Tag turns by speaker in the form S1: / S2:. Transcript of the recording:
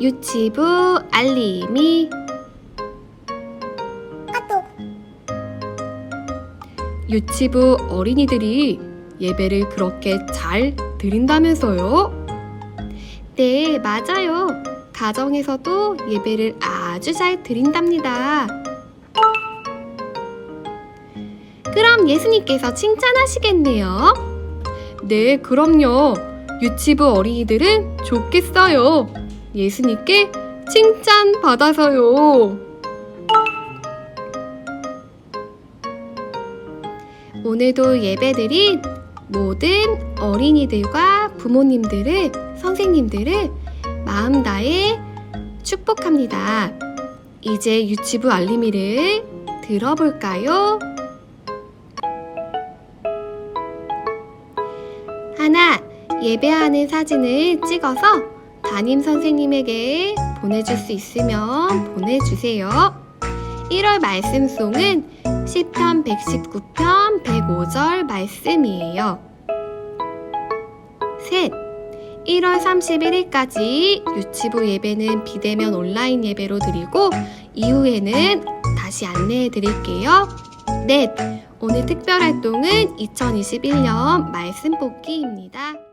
S1: 유치부 알림이
S2: 아또
S1: 유치부 어린이들이 예배를 그렇게 잘 드린다면서요? 네, 맞아요. 가정에서도 예배를 아주 잘 드린답니다. 그럼 예수님께서 칭찬하시겠네요. 네, 그럼요. 유치부 어린이들은 좋겠어요. 예수님께 칭찬 받아서요. 오늘도 예배드린 모든 어린이들과 부모님들을, 선생님들을 마음 다해 축복합니다. 이제 유치부 알림이를 들어볼까요? 하나, 예배하는 사진을 찍어서 담임 선생님에게 보내줄 수 있으면 보내주세요. 1월 말씀송은 시편 119편 105절 말씀이에요. 셋. 1월 31일까지 유치부 예배는 비대면 온라인 예배로 드리고 이후에는 다시 안내해 드릴게요. 넷. 오늘 특별 활동은 2021년 말씀 뽑기입니다.